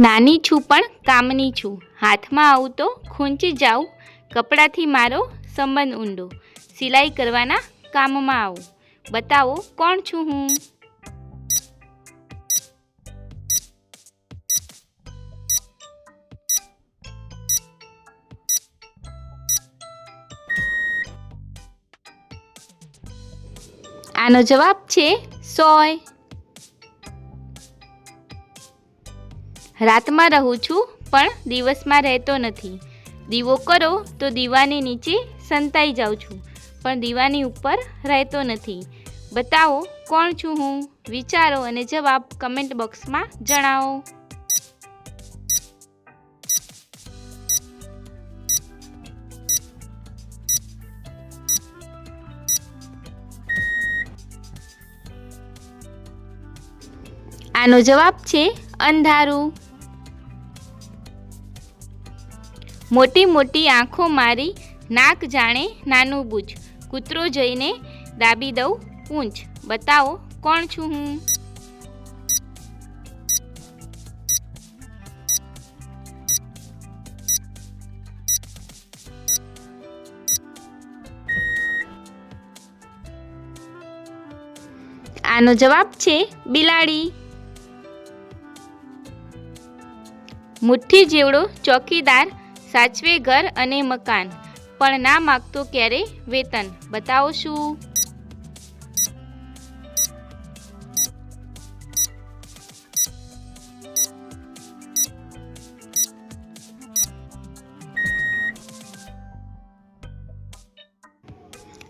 નાની છું પણ કામની છું. હાથમાં આવું તો ખૂંચી જાઉં, કપડાથી મારો સંબંધ ઊંડો. સિલાઈ કરવાના કામમાં આવું. બતાવો, કોણ છું હું? આનો જવાબ છે સોય. રાતમાં રહું છું, પણ દિવસમાં રહેતો નથી. દીવો કરો તો દીવાની નીચે સંતાઈ જાઉં છું, પણ દીવાની ઉપર રહેતો નથી. બતાવો, કોણ છું હું? વિચારો અને જવાબ કમેન્ટ બોક્સમાં જણાવો. આનો જવાબ છે અંધારું. મોટી મોટી આંખો મારી નાક જાણે નાનું બૂચ કૂતરો જઈને દાબી દઉં પૂંછ બતાવો, કોણ છું હું? આનો જવાબ છે બિલાડી. મુઠ્ઠી જેવડો ચોકીદાર સાચવે ઘર અને મકાન. પણ ના માગતો ક્યારે વેતન? બતાવો શું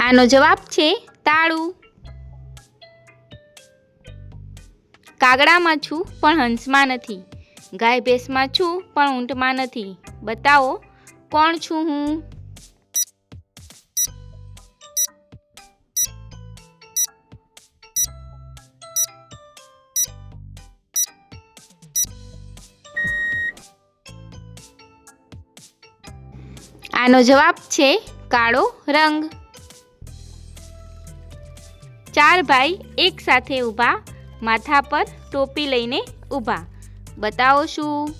આનો જવાબ છે તાળું. કાગડામાં છું, પણ હંસમાં નથી. ગાય ભેંસમાં છું, પણ ઊંટમાં નથી. બતાવો, કોણ છું હું? આનો જવાબ છે કાળો રંગ. ચાર ભાઈ એક સાથે ઊભા, માથા પર ટોપી લઈને ઊભા. બતાવો શું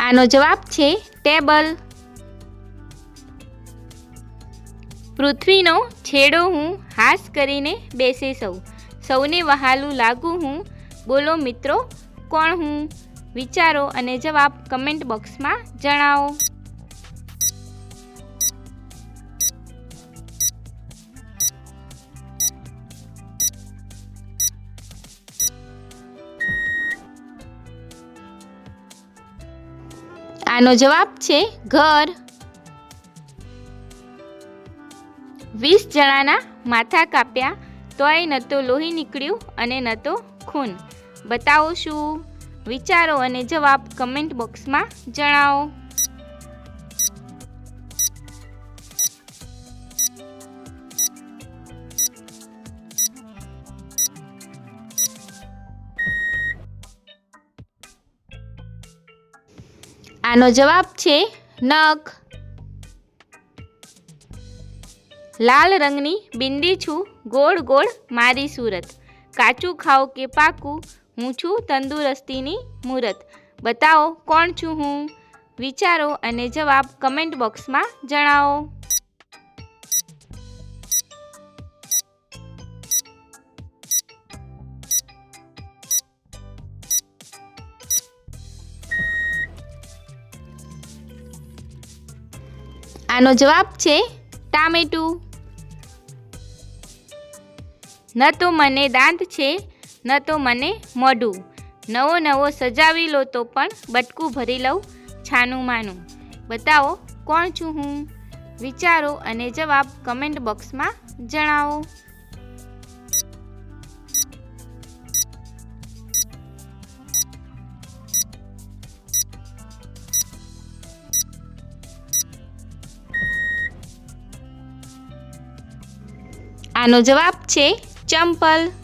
આનો જવાબ છે ટેબલ. પૃથ્વીનો છેડો હું હાસ કરીને બેસે સૌ. સૌને વહાલું લાગુ હું. બોલો મિત્રો, કોણ હું? વિચારો અને જવાબ કમેન્ટ બોક્સમાં જણાવો. આનો જવાબ છે ઘર. વીસ જણાના માથા કાપ્યા, તોય ન તો લોહી નીકળ્યું અને ન તો ખૂન. બતાવો શું વિચારો અને જવાબ કમેન્ટ બોક્સમાં જણાવો. આનો જવાબ છે નખ. લાલ રંગની બિંદી છું, ગોળ ગોળ મારી સુરત. કાચું ખાઓ કે પાકું હું છું તંદુરસ્તીની મુહૂર્ત બતાવો, કોણ છું હું? વિચારો અને જવાબ કમેન્ટ બોક્સમાં જણાવો. આનો જવાબ છે ટામેટું. ન તો મને દાંત છે ન તો મને મોઢું. નવો નવો સજાવી લો તો પણ બટકું ભરી લઉં છાનું માનું. બતાવો, કોણ છું હું? વિચારો અને જવાબ કમેન્ટ બોક્સમાં જણાવો. આનો જવાબ છે ચંપલ.